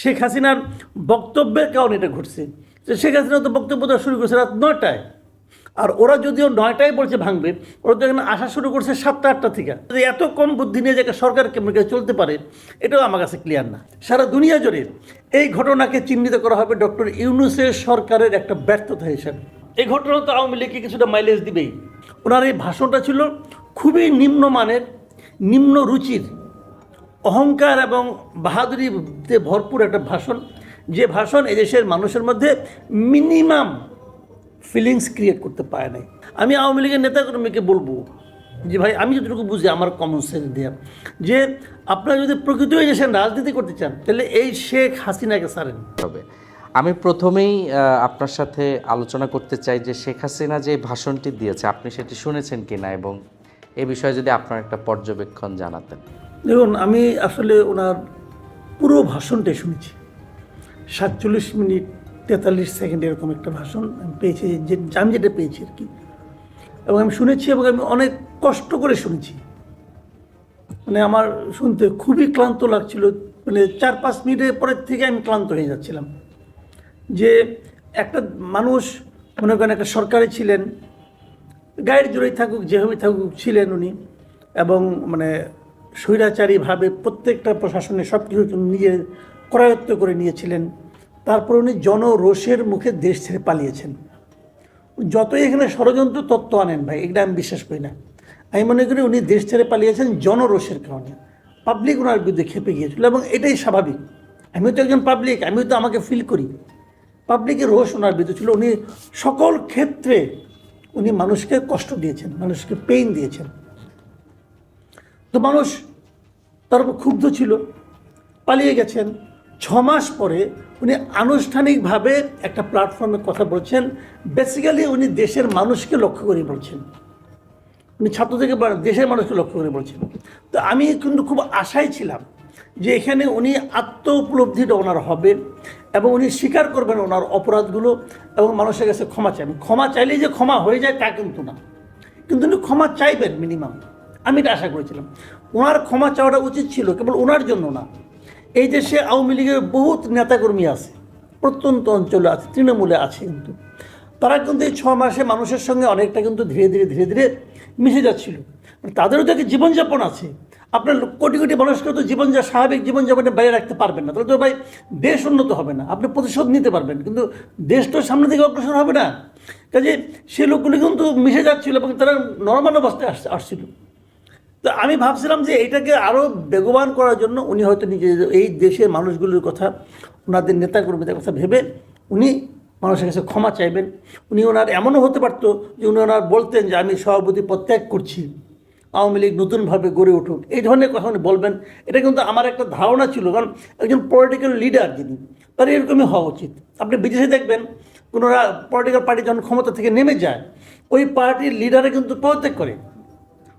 শেখ হাসিনার বক্তব্যের কারণে এটা ঘটছে। শেখ হাসিনা তো বক্তব্য দেওয়া শুরু করছে রাত নয়টায়। আর ওরা যদিও নয়টায় বলছে ভাঙবে, ওরা তো এখানে আসা শুরু করছে সাতটা, আটটা থেকে। এত কম বুদ্ধি নিয়ে যে সরকার কেমন চলতে পারে, এটাও আমার কাছে ক্লিয়ার না। সারা দুনিয়া জুড়ে এই ঘটনাকে চিহ্নিত করা হবে ডক্টর ইউনুসের সরকারের একটা ব্যর্থতা হিসেবে। এই ঘটনা তো আওয়ামী লীগকে কিছুটা মাইলেজ দিবেই। ওনার এই ভাষণটা ছিল খুবই নিম্নমানের, নিম্ন রুচির। অহংকার এবং বাহাদুরিতে ভরপুর একটা ভাষণ। যে ভাষণ এদেশের মানুষের মধ্যে মিনিমাম ফিলিংস ক্রিয়েট করতে পারে নাই। আমি আওয়ামী লীগের নেতাকর্মীকে বলব যে, ভাই, আমি যতটুকু বুঝি আমার কমন সেন্স দিয়ে। যে, আপনারা যদি প্রকৃত এদেশের রাজনীতি করতে চান, তাহলে এই শেখ হাসিনাকে সারেন হবে। আমি প্রথমেই আপনার সাথে আলোচনা করতে চাই যে, শেখ হাসিনা যে ভাষণটি দিয়েছে, আপনি সেটি শুনেছেন কিনা এবং এ বিষয়ে যদি আপনার একটা পর্যবেক্ষণ জানাতেন। দেখুন, আমি আসলে ওনার পুরো ভাষণটাই শুনেছি। সাতচল্লিশ মিনিট তেতাল্লিশ সেকেন্ড এরকম একটা ভাষণ আমি পেয়েছি, যে আমি যেটা পেয়েছি আর কি। এবং আমি শুনেছি এবং আমি অনেক কষ্ট করে শুনেছি। মানে আমার শুনতে খুবই ক্লান্ত লাগছিল মানে চার পাঁচ মিনিটের পরের থেকে আমি ক্লান্ত হয়ে যাচ্ছিলাম। যে একটা মানুষ, মনে করেন একটা সরকারে ছিলেন গায়ের জোরেই থাকুক যেভাবে থাকুক ছিলেন উনি, এবং মানে স্বৈরাচারীভাবে প্রত্যেকটা প্রশাসনে সব কিছু নিজে করায়ত্ত করে নিয়েছিলেন। তারপর উনি জনরোষের মুখে দেশ ছেড়ে পালিয়েছেন। যতই এখানে ষড়যন্ত্র তত্ত্ব আনেন ভাই এটা আমি বিশ্বাস করি না। আমি মনে করি উনি দেশ ছেড়ে পালিয়েছেন জনরোষের কারণে। পাবলিক ওনার বিরুদ্ধে খেপে গিয়েছিল এবং এটাই স্বাভাবিক। আমিও তো একজন পাবলিক, আমিও তো আমাকে ফিল করি। পাবলিকের রোষ ওনার বিরুদ্ধে ছিল। উনি সকল ক্ষেত্রে উনি মানুষকে কষ্ট দিয়েছেন, মানুষকে পেইন দিয়েছেন। তো মানুষ তার উপর ক্ষুব্ধ ছিল, পালিয়ে গেছেন। ছ মাস পরে উনি আনুষ্ঠানিকভাবে একটা প্ল্যাটফর্মে কথা বলছেন। বেসিক্যালি উনি দেশের মানুষকে লক্ষ্য করে বলছেন। উনি ছাত্র থেকে দেশের মানুষকে লক্ষ্য করে বলছেন। তো আমি কিন্তু খুব আশায় ছিলাম যে এখানে উনি আত্ম উপলব্ধিটা ওনার হবে এবং উনি স্বীকার করবেন ওনার অপরাধগুলো এবং মানুষের কাছে ক্ষমা চাইবেন। ক্ষমা চাইলেই যে ক্ষমা হয়ে যায় তা কিন্তু না। কিন্তু উনি ক্ষমা চাইবেন মিনিমাম আমি এটা আশা করেছিলাম। ওনার ক্ষমা চাওয়াটা উচিত ছিল, কেবল ওনার জন্য না। এই দেশে আওয়ামী লীগের বহুত নেতাকর্মী আছে, প্রত্যন্ত অঞ্চলে আছে, তৃণমূলে আছে কিন্তু। তারা কিন্তু এই ছ মাসে মানুষের সঙ্গে অনেকটা কিন্তু ধীরে ধীরে ধীরে ধীরে মিশে যাচ্ছিল। তাদেরও তো একটা জীবনযাপন আছে। আপনার কোটি কোটি মানুষকে তো জীবন যা স্বাভাবিক জীবনযাপনে বাইরে রাখতে পারবেন না। তাহলে তো ভাই দেশ উন্নত হবে না। আপনি প্রতিশোধ নিতে পারবেন, কিন্তু দেশ তো সামনে থেকে অগ্রসর হবে না। কাজে সে লোকগুলি কিন্তু মিশে যাচ্ছিল এবং তারা নর্মাল অবস্থায় আস, আসছিল। তো আমি ভাবছিলাম যে এটাকে আরও বেগবান করার জন্য উনি হয়তো নিজে এই দেশের মানুষগুলোর কথা, ওনাদের নেতাকর্মীদের কথা ভেবে উনি মানুষের কাছে ক্ষমা চাইবেন। উনি ওনার এমনও হতে পারতো যে উনি ওনার বলতেন যে আমি সভাপতি পত্যাগ করছি, আওয়ামী লীগ নতুনভাবে গড়ে উঠুক। এই ধরনের কথা উনি বলবেন। এটা কিন্তু আমার একটা ধারণা ছিল, কারণ একজন পলিটিক্যাল লিডার যিনি, তার এরকমই হওয়া উচিত। আপনি বিদেশে দেখবেন কোনো পলিটিক্যাল পার্টি যখন ক্ষমতা থেকে নেমে যায়, ওই পার্টির লিডারে কিন্তু পদত্যাগ করে।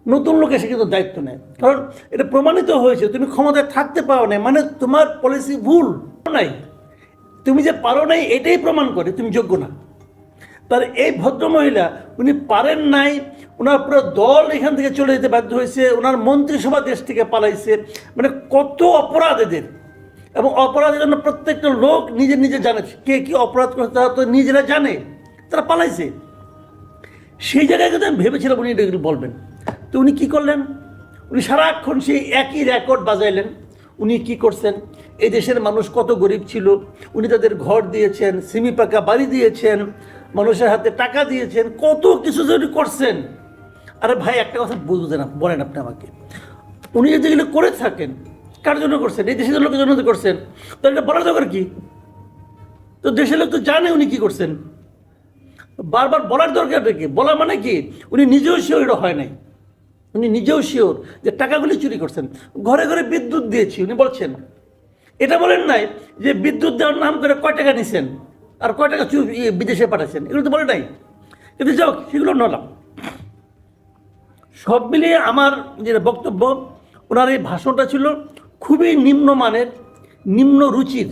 নতুন লোক এসে কিন্তু দায়িত্ব নেয়। কারণ এটা প্রমাণিত হয়েছে, তুমি ক্ষমতায় থাকতে পারো না মানে তোমার পলিসি ভুল নাই। তুমি যে পারো নাই, এটাই প্রমাণ করে, তুমি যোগ্য না। তার এই ভদ্রমহিলা, উনি পারেন নাই ওনার পুরো দল এখান থেকে চলে যেতে বাধ্য হয়েছে ওনার মন্ত্রিসভা দেশ থেকে পালাইছে মানে কত অপরাধ এদের। এবং অপরাধের জন্য প্রত্যেকটা লোক নিজে নিজে জানে, কে কি অপরাধ করছে তারা তো নিজেরা জানে, তারা পালাইছে। সেই জায়গায় কিন্তু আমি ভেবেছিলাম উনি এটা বলবেন। তো উনি কী করলেন? উনি সারাক্ষণ সেই একই রেকর্ড বাজাইলেন। উনি কি করছেন? এই দেশের মানুষ কত গরিব ছিল। উনি তাদের ঘর দিয়েছেন, সিমি পাকা বাড়ি দিয়েছেন, মানুষের হাতে টাকা দিয়েছেন, কত কিছু যে উনি করছেন। আরে ভাই, একটা কথা বুঝবেন বলেন আপনি আমাকে। উনি যদি এগুলো করে থাকেন, কার জন্য করছেন? এই দেশের লোকের জন্য করছেন। তো এটা বলার দরকার কি? তো দেশের লোক তো জানে উনি কি করছেন। বারবার বলার দরকার কি? বলা মানে কি? উনি নিজেও এটা হয় নাই। উনি নিজেও শিওর যে টাকাগুলি চুরি করছেন। ঘরে ঘরে বিদ্যুৎ দিয়েছি, উনি বলছেন। এটা বলেন নাই যে বিদ্যুৎ দেওয়ার নাম করে কয় টাকা নিছেন আর কয় টাকা বিদেশে পাঠাচ্ছেন এগুলো তো বলে নাই। কিন্তু যাও সেগুলো নলাম। সব মিলিয়ে আমার যেটা বক্তব্য, ওনার এই ভাষণটা ছিল খুবই নিম্নমানের, নিম্ন রুচির,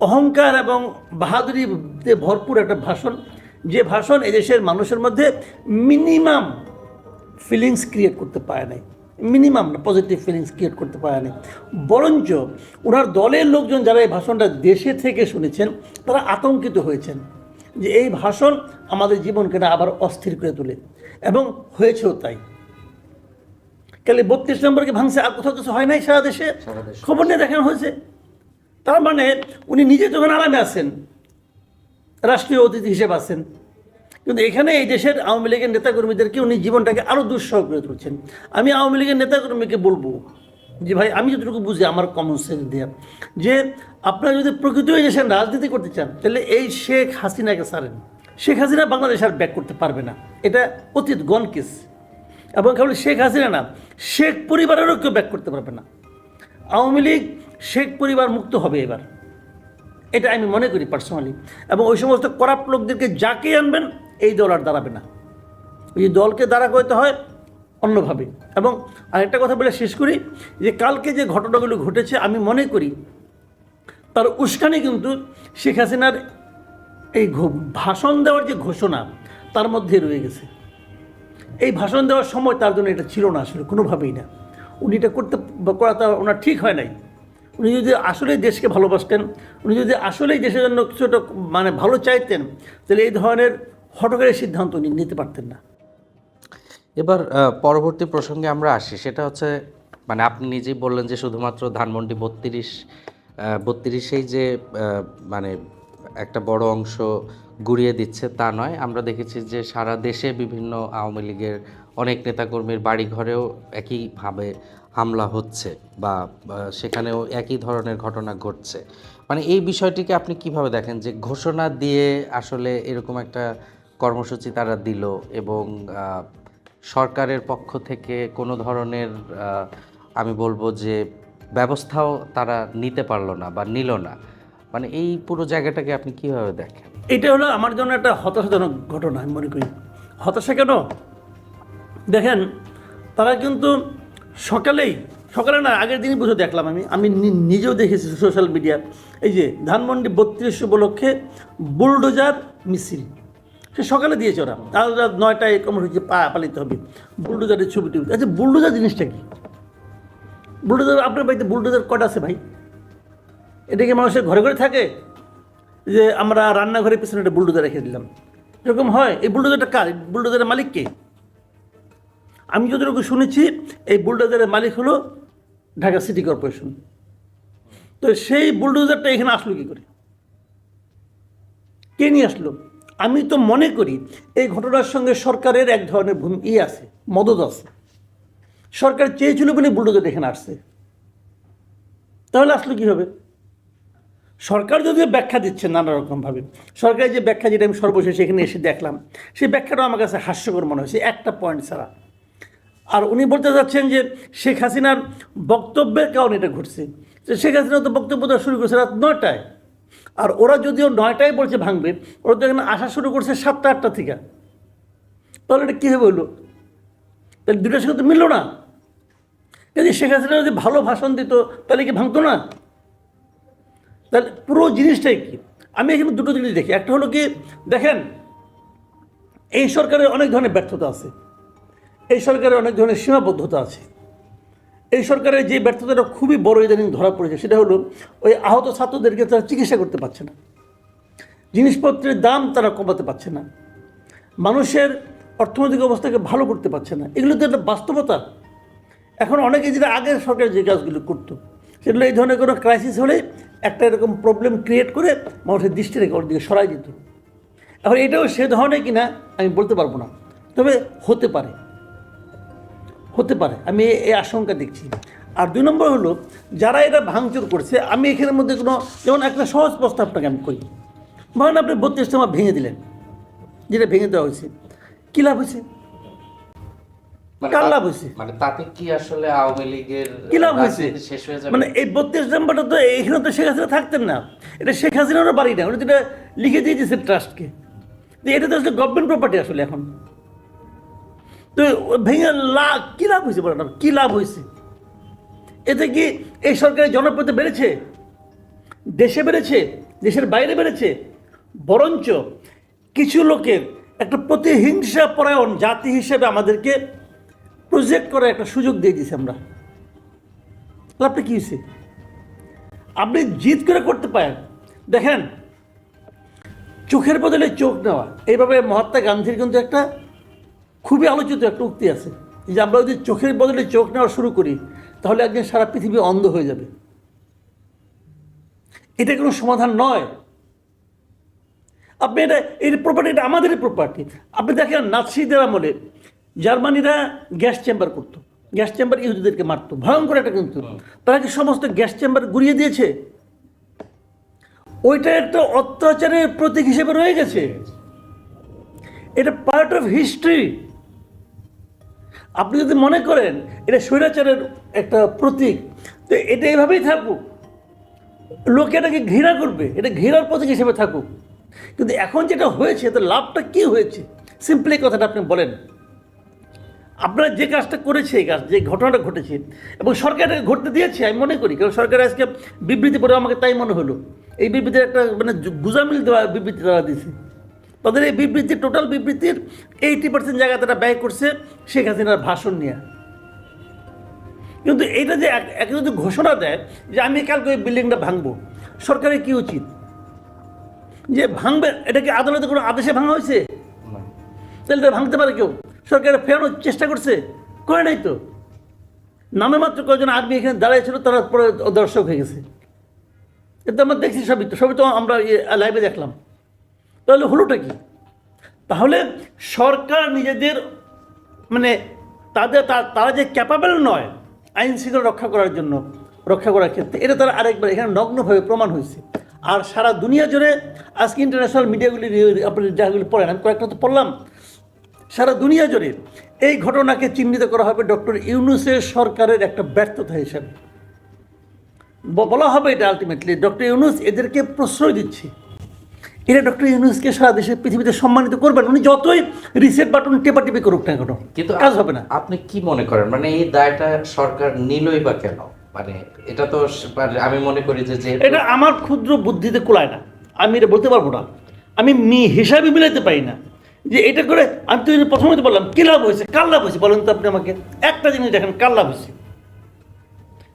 অহংকার এবং বাহাদুরিতে ভরপুর একটা ভাষণ। যে ভাষণ এদেশের মানুষের মধ্যে মিনিমাম ফিলিংস ক্রিয়েট করতে পারে নাই। মিনিমাম না পজিটিভ ফিলিংস ক্রিয়েট করতে পারেনি বরঞ্চ ওনার দলের লোকজন যারা এই ভাষণটা দেশে থেকে শুনেছেন তারা আতঙ্কিত হয়েছেন যে এই ভাষণ আমাদের জীবনকে না আবার অস্থির করে তোলে। এবং হয়েছেও তাই। কালে বত্রিশ নম্বরকে ভাঙছে? আর কোথাও কিছু হয় নাই সারা দেশে? সারা দেশে। খবর নিয়ে দেখানো হয়েছে। তার মানে উনি নিজে যখন আরামে আছেন রাষ্ট্রীয় অতিথি হিসেবে আছেন কিন্তু এখানে এই দেশের আওয়ামী লীগের নেতাকর্মীদেরকে উনি জীবনটাকে আরও দুঃসহ করে তুলছেন? আমি আওয়ামী লীগের নেতাকর্মীকে বলব যে, ভাই, আমি যতটুকু বুঝি আমার কমন সেন্স দিয়ে, যে আপনারা যদি প্রকৃত এই দেশের রাজনীতি করতে চান, তাহলে এই শেখ হাসিনাকে সারেন শেখ হাসিনা বাংলাদেশ আর ব্যাক করতে পারবে না। এটা অতীত কেস এবং কেবল শেখ হাসিনা না, শেখ পরিবারেরও কেউ ব্যাক করতে পারবে না। আওয়ামী লীগ শেখ পরিবার মুক্ত হবে এবার। এটা আমি মনে করি পার্সোনালি এবং ওই সমস্ত করাপ্ট লোকদেরকে যাকে আনবেন এই দল আর দাঁড়াবে না। ওই দলকে দাঁড়া করতে হয় অন্যভাবে। এবং আরেকটা কথা বলে শেষ করি যে, কালকে যে ঘটনাগুলো ঘটেছে, আমি মনে করি তার উস্কানি কিন্তু শেখ হাসিনার এই ভাষণ দেওয়ার যে ঘোষণা, তার মধ্যে রয়ে গেছে। এই ভাষণ দেওয়ার সময় তার জন্য এটা ছিল না আসলে, কোনোভাবেই না। উনি এটা করতে, বা করাটা ওনার ঠিক হয় নাই। উনি যদি আসলেই দেশকে ভালোবাসতেন, উনি যদি আসলেই দেশের জন্য কিছু একটা মানে ভালো চাইতেন, তাহলে এই ধরনের হটকারী সিদ্ধান্ত নিতে পারতেন না। এবার পরবর্তী প্রসঙ্গে আমরা আসি। সেটা হচ্ছে মানে আপনি নিজেই বললেন যে শুধুমাত্র ধানমন্ডি বত্রিশ বত্রিশেই যে মানে একটা বড় অংশ গুড়িয়ে দিচ্ছে তা নয়। আমরা দেখেছি যে সারা দেশে বিভিন্ন আওয়ামী লীগের অনেক নেতাকর্মীর বাড়িঘরেও একইভাবে হামলা হচ্ছে বা সেখানেও একই ধরনের ঘটনা ঘটছে। মানে এই বিষয়টিকে আপনি কীভাবে দেখেন যে ঘোষণা দিয়ে আসলে এরকম একটা কর্মসূচি তারা দিল এবং সরকারের পক্ষ থেকে কোনো ধরনের আমি বলব যে ব্যবস্থাও তারা নিতে পারল না বা নিল না। মানে এই পুরো জায়গাটাকে আপনি কীভাবে দেখেন? এটা হলো আমার জন্য একটা হতাশাজনক ঘটনা, আমি মনে করি। হতাশা কেন? দেখেন, তারা কিন্তু সকালেই, সকালে না, আগের দিনই বুঝে দেখলাম আমি। আমি নিজেও দেখেছি সোশ্যাল মিডিয়া। এই যে ধানমন্ডি বত্রিশ উপলক্ষে বুলডোজার মিছিল। সে সকালে দিয়েছে ওরা। আর রাত নয়টায় কর্মসূচি পা পালিত হবে। বুলডোজারের ছবি টবি আচ্ছা বুলডোজার জিনিসটা কি? বুলডোজার, আপনার বাড়িতে বুলডোজার কটা আছে ভাই? এটা কি মানুষের ঘরে ঘরে থাকে? যে আমরা রান্নাঘরের পিছনে একটা বুলডোজার রেখে দিলাম। এরকম হয়? এই বুলডোজারটা কার? বুলডোজারের মালিক কে? আমি যতটুকু শুনেছি, এই বুলডোজারের মালিক হলো ঢাকা সিটি কর্পোরেশন। তো সেই বুলডোজারটা এখানে আসলো কি করে? কে নিয়ে আসলো? আমি তো মনে করি এই ঘটনার সঙ্গে সরকারের এক ধরনের ভূমি আছে, মদত আছে। সরকার চেয়েছিল বলে বুলডোজার এখানে আসছে। তাহলে আসলো কি হবে সরকার যদিও ব্যাখ্যা দিচ্ছে নানা রকমভাবে সরকারের যে ব্যাখ্যা যেটা আমি সর্বশেষ এখানে এসে দেখলাম, সেই ব্যাখ্যাটা আমার কাছে হাস্যকর মনে হয়েছে, একটা পয়েন্ট ছাড়া। আর উনি বলতে চাচ্ছেন যে শেখ হাসিনার বক্তব্যের কারণে এটা ঘটছে। শেখ হাসিনা তো বক্তব্য দেওয়া শুরু করেছে রাত নয়টায়। আর ওরা যদিও নয়টায় বলছে ভাঙবে, ওরা তো এখানে আসা শুরু করছে সাতটা, আটটা থেকে। তাহলে এটা কীভাবে হলো তাহলে দুটার সঙ্গে তো মিললো না। যদি শেখ হাসিনা যদি ভালো ভাষণ দিত, তাহলে কি ভাঙতো না? তাহলে পুরো জিনিসটাই কি? আমি এখানে দুটো জিনিস দেখি। একটা হলো কি, দেখেন, এই সরকারের অনেক ধরনের ব্যর্থতা আছে। এই সরকারের অনেক ধরনের সীমাবদ্ধতা আছে। এই সরকারের যে ব্যর্থতাটা খুবই বড় ইদানিং ধরা পড়েছে, সেটা হলো ওই আহত ছাত্রদেরকে তারা চিকিৎসা করতে পারছে না। জিনিসপত্রের দাম তারা কমাতে পারছে না। মানুষের অর্থনৈতিক অবস্থাকে ভালো করতে পারছে না। এগুলো তো একটা বাস্তবতা। এখন অনেকে যেটা আগের সরকার যে কাজগুলো করতো, সেগুলো এই ধরনের কোনো ক্রাইসিস হলে একটা এরকম প্রবলেম ক্রিয়েট করে মানুষের দৃষ্টি রেখে ওর দিকে সরাই দিত। এখন এটাও সে ধরনের কিনা আমি বলতে পারব না। তবে হতে পারে। হতে পারে আমি এই আশঙ্কা দেখছি। আর দুই নম্বর হলো যারা এটা ভাঙচুর করছে আমি এখানের মধ্যে কোনো যেমন একটা সহজ প্রস্তাব আপনাকে আমি করি। ধরেন আপনি বত্রিশটা আমার ভেঙে দিলেন যেটা ভেঙে দেওয়া হয়েছে কী লাভ হয়েছে? কার লাভ হয়েছে? মানে তাতে কি আসলে আওয়ামী লীগের কি লাভ হয়েছে? শেষ হয়ে যাবে? মানে এই বত্রিশ নাম্বারটা তো এখানে তো শেখ হাসিনা থাকতেন না। এটা শেখ হাসিনারও বাড়ি না এটা লিখে দিয়ে দিয়েছে ট্রাস্টকে এটা তো আসলে গভর্নমেন্ট প্রপার্টি আসলে এখন। তো ভেঙে লাভ কী লাভ হয়েছে বলেন? কী লাভ হয়েছে? এতে কি এই সরকারের জনপ্রিয়তা বেড়েছে? দেশে বেড়েছে? দেশের বাইরে বেড়েছে? বরঞ্চ কিছু লোকের একটা প্রতিহিংসা পরায়ণ জাতি হিসেবে আমাদেরকে প্রজেক্ট করার একটা সুযোগ দিয়ে দিয়েছি আমরা। লাভটা কী হয়েছে? আপনি জিদ করে করতে পারেন। দেখেন, চোখের বদলে চোখ নেওয়া। এইভাবে মহাত্মা গান্ধীর কিন্তু একটা খুবই আলোচিত একটা উক্তি আছে। যে আমরা যদি চোখের বদলে চোখ নেওয়া শুরু করি, তাহলে একদিন সারা পৃথিবী অন্ধ হয়ে যাবে। এটা কোনো সমাধান নয়। আপনি এটা এই প্রপার্টি এটা আমাদেরই প্রপার্টি আপনি দেখেন নাৎসিদের আমলে জার্মানিরা গ্যাস চেম্বার করতো। গ্যাস চেম্বার ইহুদিদেরকে মারতো। ভয়ঙ্কর একটা কিন্তু। তারা কি সমস্ত গ্যাস চেম্বার গুড়িয়ে দিয়েছে? ওইটা একটা অত্যাচারের প্রতীক হিসেবে রয়ে গেছে। এটা পার্ট অফ হিস্ট্রি আপনি যদি মনে করেন এটা স্বৈরাচারের একটা প্রতীক, তো এটা এভাবেই থাকুক। লোকে এটাকে ঘৃণা করবে, এটা ঘৃণার প্রতীক হিসেবে থাকুক। কিন্তু এখন যেটা হয়েছে তো লাভটা কি হয়েছে? সিম্পলি কথাটা আপনি বলেন। আপনারা যে কাজটা করেছে এই কাজ, যে ঘটনাটা ঘটেছে, এবং সরকার ঘটতে দিয়েছে, আমি মনে করি, কারণ সরকার আজকে বিবৃতি পড়ে আমাকে তাই মনে হলো। এই বিবৃতির একটা মানে গুজামিল দেওয়া বিবৃতি তারা দিয়েছে। তাদের এই বিবৃতি টোটাল বিবৃতির এইটি পার্সেন্ট জায়গা তারা ব্যয় করছে শেখ হাসিনার ভাষণ নিয়ে। কিন্তু এইটা যে এক- যদি ঘোষণা দেয় যে আমি কালকে ওই বিল্ডিংটা ভাঙবো সরকারের কি উচিত? যে ভাঙবে এটা কি আদালতে কোনো আদেশে ভাঙা হয়েছে? তাহলে এটা ভাঙতে পারে কেউ? সরকার ফেরানোর চেষ্টা করছে? করে নাই তো? নামে মাত্র কয়েকজন আর্মি এখানে দাঁড়িয়েছিল তারা পরে দর্শক হয়ে গেছে। এটা আমরা দেখছি সবই তো সবই তো আমরা লাইভে দেখলাম। তাহলে হলোটা কি? তাহলে সরকার নিজেদের মানে তাদের তারা যে ক্যাপাবেল নয় আইন শৃঙ্খলা রক্ষা করার জন্য, রক্ষা করার ক্ষেত্রে, এটা তারা আরেকবার এখানে নগ্নভাবে প্রমাণ হয়েছে। আর সারা দুনিয়া জুড়ে আজকে ইন্টারন্যাশনাল মিডিয়াগুলি আপনি যাগুলি পড়েন, আমি কয়েকটা তো পড়লাম। সারা দুনিয়া জুড়ে এই ঘটনাকে চিহ্নিত করা হবে ডক্টর ইউনুসের সরকারের একটা ব্যর্থতা হিসেবে। বলা হবে এটা আলটিমেটলি ডক্টর ইউনুস এদেরকে প্রশ্রয় দিচ্ছে। এরা ডক্টর ইউনুসকে সারা দেশে পৃথিবীতে সম্মানিত করবেন। উনি যতই রিসেট বাটন টেপাটিপি করুক না কেন কিন্তু কাজ হবে না। আপনি কি মনে করেন? মানে এই দায়টা সরকার নিলই বা কেন? মানে এটা তো মানে আমি মনে করি যে এটা আমার ক্ষুদ্র বুদ্ধিতে কোলায় না। আমি এটা বলতে পারব না। আমি মি হিসাবে মিলাতে পারি না। যে এটা করে আমি তো প্রথমে তো বললাম কি লাভ হয়েছে? কার লাভ হয়েছে? বলেন তো আপনি আমাকে। একটা জিনিস দেখেন কার লাভ হয়েছে?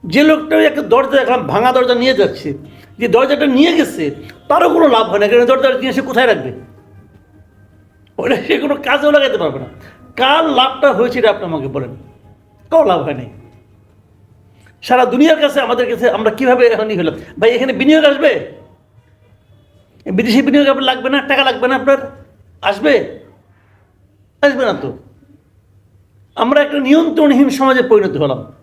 যে লোকটা একটা দরজা দেখলাম ভাঙা দরজা নিয়ে যাচ্ছে। যে দরজাটা নিয়ে গেছে, তারও কোনো লাভ হয় না কারণ দরজাটা নিয়ে সে কোথায় রাখবে? ওটা সে কোনো কাজেও লাগাতে পারবে না। কার লাভটা হয়েছে এটা আপনি আমাকে বলেন। কারও লাভ হয় নাই। সারা দুনিয়ার কাছে, আমাদের কাছে আমরা কীভাবে এখন হলাম? ভাই, এখানে বিনিয়োগ আসবে? বিদেশি বিনিয়োগ আপনার লাগবে না? টাকা লাগবে না আপনার? আসবে? আসবে না তো। আমরা একটা নিয়ন্ত্রণহীন সমাজে পরিণত হলাম।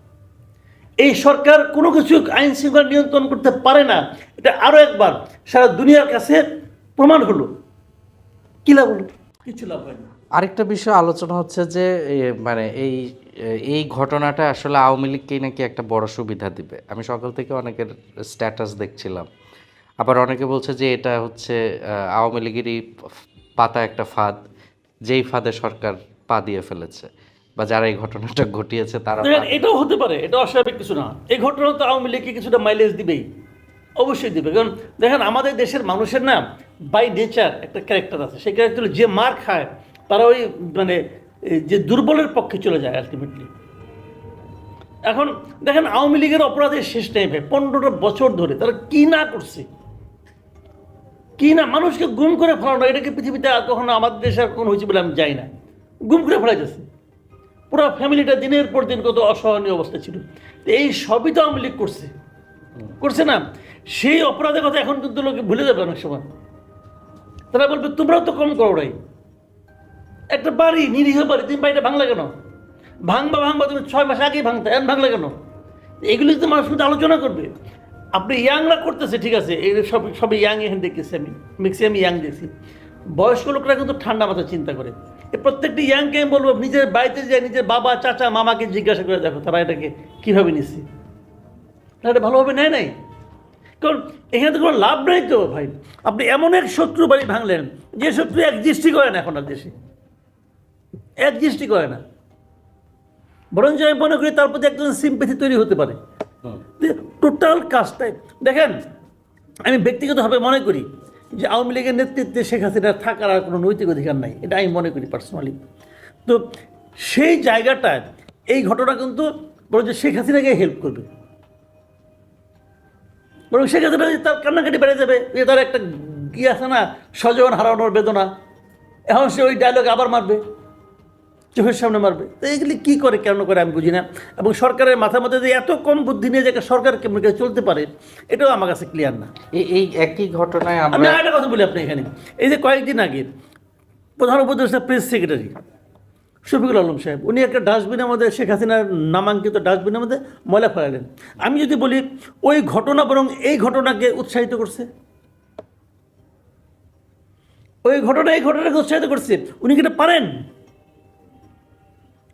এই সরকার কোনো কিছু আইন শৃঙ্খলা নিয়ন্ত্রণ করতে পারে না। এটা আরও একবার সারা দুনিয়ার কাছে প্রমাণ হলো। কি লাভ হলো? কিছু লাভ হয় না। আরেকটা বিষয় আলোচনা হচ্ছে যে মানে এই এই ঘটনাটা আসলে আওয়ামী লীগকেই নাকি একটা বড় সুবিধা দিবে। আমি সকাল থেকে অনেকের স্ট্যাটাস দেখছিলাম। আবার অনেকে বলছে যে এটা হচ্ছে আওয়ামী লীগেরই পাতা একটা ফাঁদ, যেই ফাঁদে সরকার পা দিয়ে ফেলেছে। বা যারা এই ঘটনাটা ঘটিয়েছে তারা এটাও হতে পারে এটা অস্বাভাবিক কিছু না। এই ঘটনা তো আওয়ামী লীগকে কিছুটা মাইলেজ দিবেই। অবশ্যই দিবে। কারণ দেখেন আমাদের দেশের মানুষের না বাই নেচার একটা ক্যারেক্টার আছে। সেই ক্যারেক্টার যে মার খায় তারা ওই মানে যে দুর্বলের পক্ষে চলে যায় আলটিমেটলি এখন দেখেন আওয়ামী লীগের অপরাধের শেষ নেই ভাই পনেরোটা বছর ধরে তারা কি না করছে? কি না? মানুষকে গুম করে ফেলানো এটাকে পৃথিবীতে আর কখনো আমাদের দেশে আর কখনো হয়েছে বলে আমি যাই না। গুম করে ফেলাইতেছে। পুরো ফ্যামিলিটা দিনের পর দিন কত অসহনীয় অবস্থা ছিল। এই সবই তো আওয়ামী লীগ করছে। করছে না? সেই অপরাধের কথা এখন কিন্তু লোকে ভুলে যাবে অনেক সময়। তারা বলবে, তোমরাও তো কম করো নাই। একটা বাড়ি, নিরীহ বাড়ি, তুমি বাড়িটা ভাঙলা কেন? ভাঙবা ভাঙবা, তুমি ছয় মাস আগেই ভাঙতে, এখন ভাঙলা কেন? এগুলি তো মানুষ কিন্তু আলোচনা করবে। আপনি ইয়াংরা করতেছে, ঠিক আছে, এই সব, সবই ইয়াং এখানে দেখতেছি আমি। ম্যাক্সিমাম ইয়াং দেখছি। বয়স্ক লোকরা কিন্তু ঠান্ডা মাথা চিন্তা করে। প্রত্যেকটি ইয়াংকে আমি বলব নিজের বাড়িতে যায় নিজের বাবা চাচা মামাকে জিজ্ঞাসা করে দেখো তারা এটাকে কীভাবে নিচ্ছে? তারা এটা ভালোভাবে নেয় নাই? কারণ এখানে তো কোনো লাভ নেই তো ভাই। আপনি এমন এক শত্রু বাড়ি ভাঙলেন যে শত্রু একজিস্টই করে না এখন আর দেশে। একজিস্টই করে না। বরঞ্চ আমি মনে করি তার প্রতি একজন সিম্পেথি তৈরি হতে পারে। টোটাল কাজটাই দেখেন আমি ব্যক্তিগতভাবে মনে করি যে আওয়ামী লীগের নেতৃত্বে শেখ হাসিনার থাকার আর কোনো নৈতিক অধিকার নাই, এটা আমি মনে করি পার্সোনালি তো সেই জায়গাটায় এই ঘটনা কিন্তু বরং যে শেখ হাসিনাকে হেল্প করবে। বরং শেখ হাসিনা তার কান্নাকাটি বেড়ে যাবে তার একটা কি আছে না, স্বজন হারানোর বেদনা, এখন সে ওই ডায়লগ আবার মারবে। চোখের সামনে মারবে। তো এগুলি কী করে কেন করে আমি বুঝি না। এবং সরকারের মাথার মধ্যে যে এত কম বুদ্ধি নিয়ে যে সরকার কেমন করে চলতে পারে এটাও আমার কাছে ক্লিয়ার না। এই একই ঘটনায় আমি আরেকটা কথা বলি আপনি এখানে। এই যে কয়েকদিন আগে প্রধান উপদেষ্টা প্রেস সেক্রেটারি শফিকুল আলম সাহেব উনি একটা ডাস্টবিনের মধ্যে শেখ হাসিনার নামাঙ্কিত ডাস্টবিনের মধ্যে ময়লা ফেলালেন। আমি যদি বলি ওই ঘটনা বরং এই ঘটনাকে উৎসাহিত করছে। ওই ঘটনা এই ঘটনাকে উৎসাহিত করছে উনি কি এটা পারেন?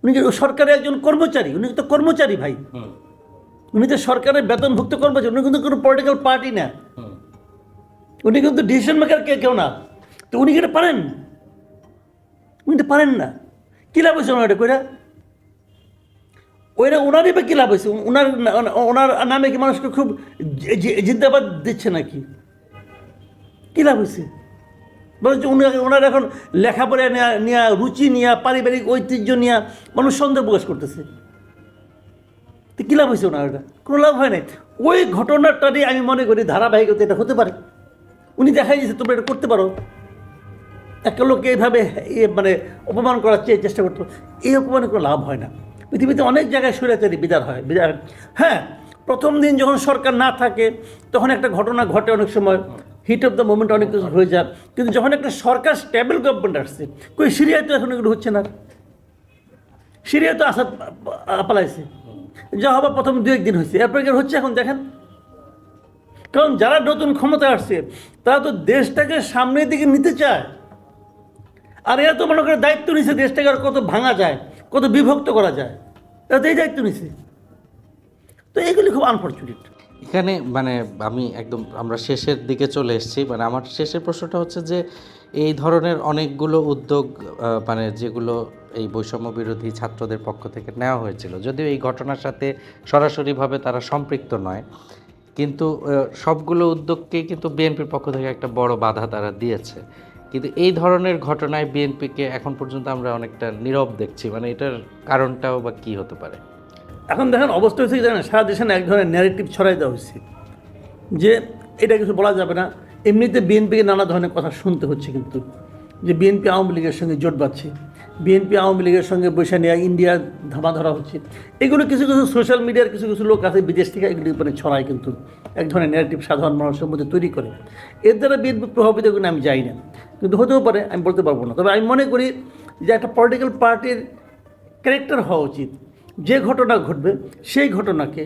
উনি কি সরকারের একজন কর্মচারী উনি তো কর্মচারী ভাই। উনি তো সরকারের বেতনভুক্ত কর্মচারী উনি কিন্তু কোনো পলিটিক্যাল পার্টি না। উনি কিন্তু ডিসিশন মেকার কে কেউ না। তো উনি কিন্তু পারেন? উনি তো পারেন না। কী লাভ হয়েছে ওনার এটা কইরা? ওইটা ওনারই বা কী লাভ হয়েছে? ওনার ওনার নামে কি মানুষকে খুব জিন্দাবাদ দিচ্ছে নাকি? কী লাভ হয়েছে? বলছে উনি ওনার এখন লেখাপড়া নেওয়া নেওয়া রুচি নেওয়া পারিবারিক ঐতিহ্য নেওয়া মানুষ সন্দেহ প্রকাশ করতেছে। তো কী লাভ হয়েছে ওনার? এটা কোনো লাভ হয় নাই। ওই ঘটনাটারই আমি মনে করি ধারাবাহিকতা এটা হতে পারে। উনি দেখাই দিয়েছে, তোমরা এটা করতে পারো। একটা লোককে এইভাবে মানে অপমান করার চেয়ে চেষ্টা করতো। এই অপমানে কোনো লাভ হয় না। পৃথিবীতে অনেক জায়গায় স্বৈরাচারী বিদার হয় বিদার হ্যাঁ প্রথম দিন যখন সরকার না থাকে, তখন একটা ঘটনা ঘটে অনেক সময়। হিট অফ দ্য মোমেন্ট অনেক কিছু হয়ে যায়। কিন্তু যখন একটা সরকার স্টেবল গভর্নমেন্ট আসছে, কই সিরিয়ায় তো এখন এগুলো হচ্ছে না। সিরিয়া তো আসাদ পালাইছে যা হবে প্রথম দু একদিন হয়েছে। এরপরে হচ্ছে এখন দেখেন? কারণ যারা নতুন ক্ষমতা আসছে, তারা তো দেশটাকে সামনের দিকে নিতে চায়। আর এরা তো মনে করে দায়িত্ব নিছে দেশটাকে আর কত ভাঙা যায়, কত বিভক্ত করা যায়। এরা তো এই দায়িত্ব নিছে। তো এগুলি খুব আনফর্চুনেট এখানে মানে আমি একদম আমরা শেষের দিকে চলে এসেছি মানে আমার শেষের প্রশ্নটা হচ্ছে যে এই ধরনের অনেকগুলো উদ্যোগ মানে যেগুলো এই বৈষম্য বিরোধী ছাত্রদের পক্ষ থেকে নেওয়া হয়েছিল, যদিও এই ঘটনার সাথে সরাসরিভাবে তারা সম্পৃক্ত নয়, কিন্তু সবগুলো উদ্যোগকেই কিন্তু বিএনপির পক্ষ থেকে একটা বড় বাধা তারা দিয়েছে, কিন্তু এই ধরনের ঘটনায় বিএনপিকে এখন পর্যন্ত আমরা অনেকটা নীরব দেখছি মানে এটার কারণটাও বা কি হতে পারে? এখন দেখেন অবস্থা হয়েছে জানেন? সারা দেশে এক ধরনের ন্যারেটিভ ছড়াই দেওয়া হয়েছে যে এটা কিছু বলা যাবে না। এমনিতে বিএনপিকে নানা ধরনের কথা শুনতে হচ্ছে কিন্তু। যে বিএনপি আওয়ামী লীগের সঙ্গে জোট বাঁধছে বিএনপি আওয়ামী লীগের সঙ্গে বসে নেওয়া ইন্ডিয়া ধামা ধরা হচ্ছে। এগুলো কিছু কিছু সোশ্যাল মিডিয়ার কিছু কিছু লোক আছে, বিদেশ থেকে এগুলি উপরে ছড়ায় কিন্তু। এক ধরনের ন্যারেটিভ সাধারণ মানুষের মধ্যে তৈরি করে। এর দ্বারা বিএনপি প্রভাবিত করে আমি যাই না। কিন্তু হতেও পারে, আমি বলতে পারব না। তবে আমি মনে করি যে একটা পলিটিক্যাল পার্টির ক্যারেক্টার হওয়া উচিত। যে ঘটনা ঘটবে, সেই ঘটনাকে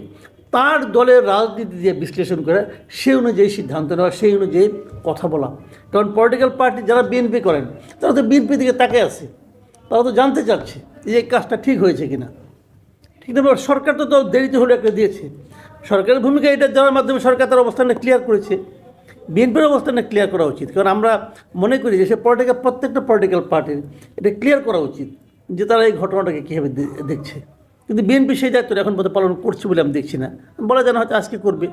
তার দলের রাজনীতি দিয়ে বিশ্লেষণ করে সেই অনুযায়ী সিদ্ধান্ত নেওয়া, সেই অনুযায়ী কথা বলা। কারণ পলিটিক্যাল পার্টি যারা বিএনপি করেন, তারা তো বিএনপি দিকে তাকে আছে। তারা তো জানতে চাচ্ছে যে এই কাজটা ঠিক হয়েছে কিনা। ঠিক না সরকার তো তো দেরিতে হলে একটা দিয়েছে। সরকারের ভূমিকা এটা দেওয়ার মাধ্যমে সরকার তার অবস্থানটা ক্লিয়ার করেছে। বিএনপির অবস্থানটা ক্লিয়ার করা উচিত। কারণ আমরা মনে করি যে সে পলিটিক্যাল প্রত্যেকটা পলিটিক্যাল পার্টির এটা ক্লিয়ার করা উচিত যে তারা এই ঘটনাটাকে কীভাবে দেখছে। কিন্তু বিএনপি সেই দায়িত্বটা এখন পর্যন্ত পালন করছে বলে আমি দেখছি না। বলা যেন হয়তো আজকে করবে।